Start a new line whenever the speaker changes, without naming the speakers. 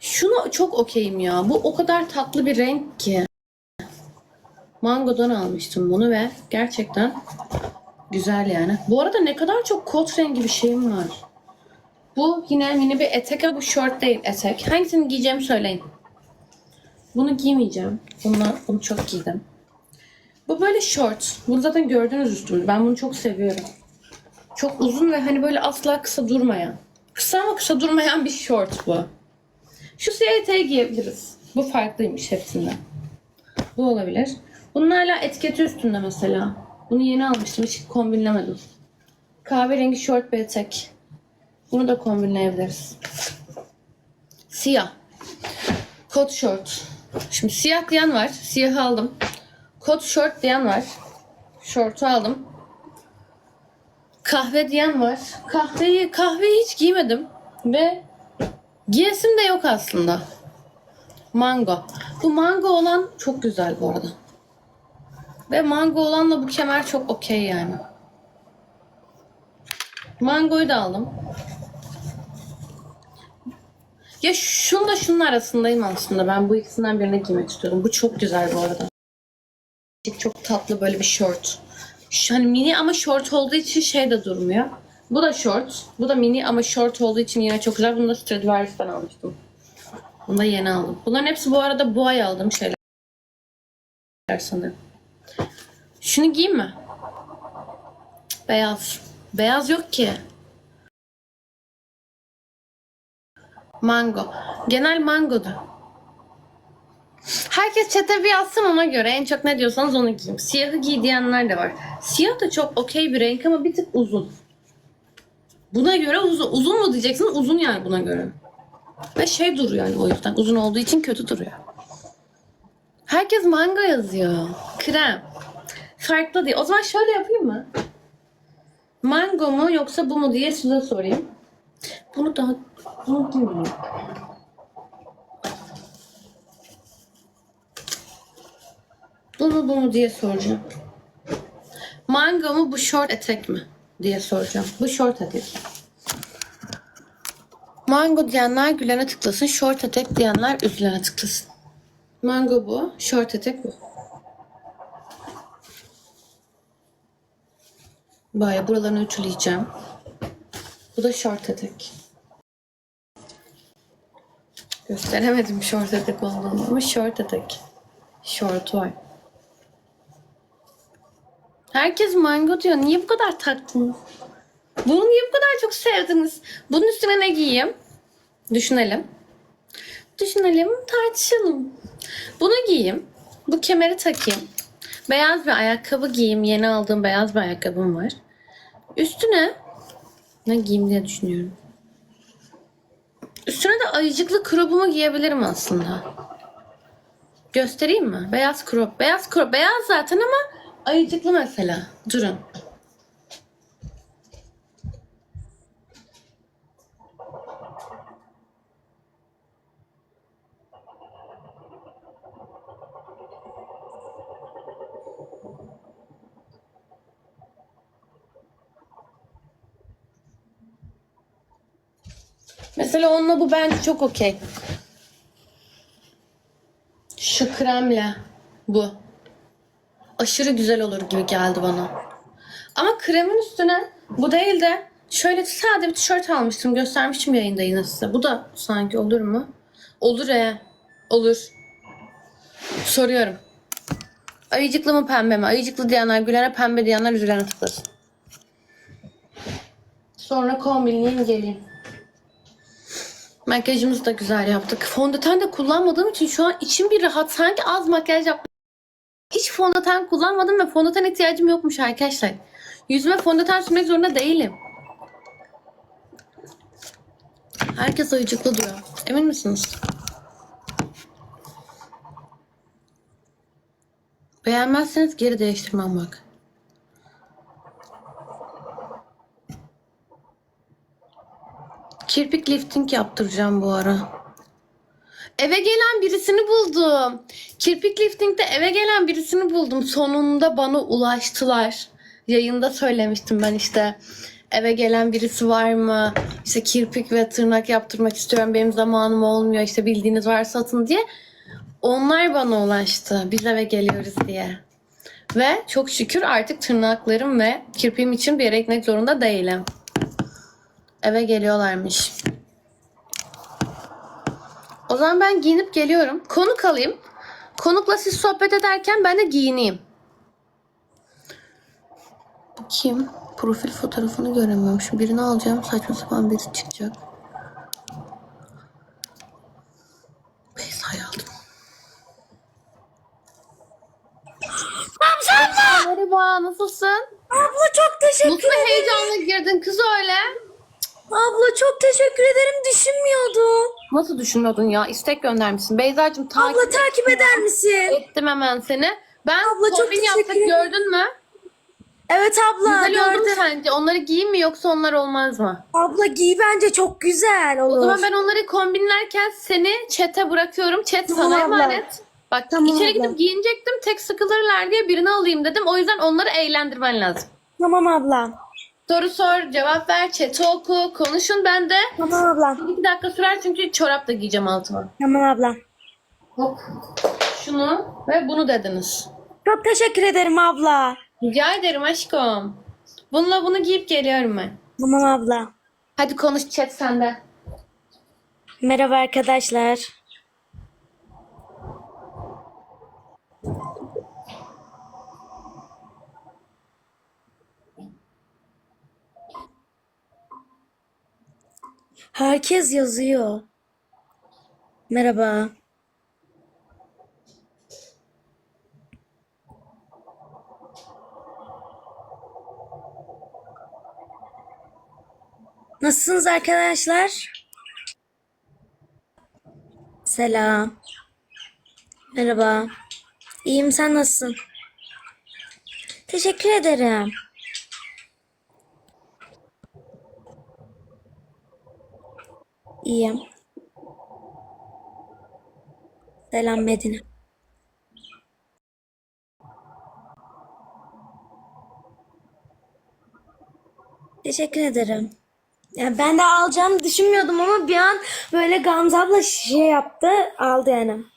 Şunu çok okeyim ya. Bu o kadar tatlı bir renk ki. Mango'dan almıştım bunu ve gerçekten güzel yani. Bu arada ne kadar çok kot rengi bir şeyim var. Bu yine mini bir etek ama bu short değil etek. Hangisini giyeceğimi söyleyin. Bunu giymeyeceğim. Bununla, bunu çok giydim. Bu böyle short. Bunu zaten gördünüz üstümde. Ben bunu çok seviyorum. Çok uzun ve hani böyle asla kısa durmayan. Kısa ama kısa durmayan bir short bu. Şu siyah eteği giyebiliriz. Bu farklıymış hepsinden. Bu olabilir. Bunun hala etiketi üstünde mesela. Bunu yeni almıştım. Hiç kombinlemedim. Kahverengi short bir etek. Bunu da kombinleyebiliriz. Siyah. Kot short. Şimdi siyah diyen var. Siyahı aldım. Kot short diyen var. Short'u aldım. Kahve diyen var. Kahveyi kahveyi hiç giymedim ve giyesim de yok aslında. Mango. Bu mango olan çok güzel bu arada. Ve mango olanla bu kemer çok okey yani. Mangoyu da aldım. Ya şunu da şunun arasındayım aslında. Ben bu ikisinden birini giymek istiyorum. Bu çok güzel bu arada. Çok tatlı böyle bir short. Şu hani mini ama short olduğu için şey de durmuyor. Bu da short. Bu da mini ama short olduğu için yine çok güzel. Bunu da Stradivarius'tan almıştım. Bunu da yeni aldım. Bunların hepsi bu arada bu ay aldığım şeyler sanırım. Şunu giyeyim mi? Beyaz. Beyaz yok ki. Mango. Genel mangodu. Herkes çete bir yazsın ona göre. En çok ne diyorsanız onu giyeyim. Siyahı giy diyenler de var. Siyah da çok okey bir renk ama bir tık uzun. Buna göre uzun. Uzun mu diyeceksin? Uzun yani buna göre. Ve şey duruyor yani o yüzden. Uzun olduğu için kötü duruyor. Herkes mango yazıyor. Krem. Farklı değil. O zaman şöyle yapayım mı? Mango mu yoksa bu mu diye size sorayım. Bunu daha... Bunu giymeyeyim. Bu mu bu mu diye soracağım. Mango mu bu short etek mi diye soracağım. Bu short etek. Mango diyenler gülene tıklasın. Short etek diyenler üzülene tıklasın. Mango bu. Short etek bu. Baya buralarını ütüleyeceğim. Bu da short etek. Gösteremedim short etek olduğunu ama short etek. Short var. Herkes mango diyor. Niye bu kadar taktınız? Bunu niye bu kadar çok sevdiniz? Bunun üstüne ne giyeyim? Düşünelim. Düşünelim, tartışalım. Bunu giyeyim. Bu kemeri takayım. Beyaz bir ayakkabı giyeyim. Yeni aldığım beyaz bir ayakkabım var. Üstüne ne giyeyim diye düşünüyorum. Üstüne de ayıcıklı kropumu giyebilirim aslında. Göstereyim mi? Beyaz crop. Beyaz crop. Beyaz zaten ama ayıcıklı mesela. Durun. Mesela onunla bu bence çok okey. Şu kremle bu. Aşırı güzel olur gibi geldi bana. Ama kremin üstüne bu değil de şöyle sade bir tişört almıştım. Göstermiştim yayında yine size. Bu da sanki olur mu? Olur e. Olur. Soruyorum. Ayıcıklı mı pembe mi? Ayıcıklı diyenler gülene pembe diyenler üzülene tıklasın. Sonra kombinleyeyim geleyim. Makyajımızı da güzel yaptık. Fondöten de kullanmadığım için şu an içim bir rahat. Sanki az makyaj yaptım. Hiç fondöten kullanmadım ve fondöten ihtiyacım yokmuş arkadaşlar. Yüzüme fondöten sürmek zorunda değilim. Herkes ayıcıklı diyor. Emin misiniz? Beğenmezseniz geri değiştirmem bak. Kirpik lifting yaptıracağım bu ara. Eve gelen birisini buldum. Kirpik lifting'de eve gelen birisini buldum. Sonunda bana ulaştılar. Yayında söylemiştim ben işte. eve gelen birisi var mı? İşte kirpik ve tırnak yaptırmak istiyorum. Benim zamanım olmuyor. İşte bildiğiniz varsa atın diye. Onlar bana ulaştı. Biz eve geliyoruz diye. Ve çok şükür artık tırnaklarım ve kirpiğim için bir yere gitmek zorunda değilim. Eve geliyorlarmış. O zaman ben giyinip geliyorum. Konuk alayım. Konukla siz sohbet ederken ben de giyineyim. Bakayım. Profil fotoğrafını göremiyorum. Şu birini alacağım. Saçma sapan biri çıkacak. Beyza'yı aldım. Merhaba, nasılsın?
Abla çok teşekkür
Nasıl heyecanla girdin kız öyle?
Abla çok teşekkür ederim düşünmüyordum.
Nasıl düşünüyordun ya? İstek göndermişsin. Beyza'cığım takip
Abla takip eder misin?
ettim hemen seni. Ben
Abla, çok
kombin yaptık
ederim.
gördün mü?
Evet abla
Güzel oldu mu
gördüm.
sence? Onları giyeyim mi yoksa onlar olmaz mı?
Abla giy bence çok güzel olur.
O zaman ben onları kombinlerken seni çete bırakıyorum. Chat
Tamam
sana
abla.
emanet. Bak
Tamam
içeri
abla.
gidip giyinecektim. Tek sıkılırlar diye birini alayım dedim. O yüzden onları eğlendirmen lazım.
Tamam abla.
Soru sor, cevap ver, chat'i oku, konuşun ben de.
Tamam abla.
İki dakika sürer çünkü çorap da giyeceğim altıma.
Tamam abla.
Hop. Şunu ve bunu dediniz.
Çok teşekkür ederim abla.
Rica ederim aşkım. Bununla bunu giyip geliyorum ben.
Tamam abla.
Hadi konuş chat sende.
Merhaba arkadaşlar. Herkes yazıyor. Merhaba. Nasılsınız arkadaşlar? Selam. Merhaba. İyiyim sen nasılsın? Teşekkür ederim. İyiyim. Selam Medine. Teşekkür ederim. Yani ben de alacağını düşünmüyordum ama bir an böyle Gamze abla şey yaptı, aldı yani.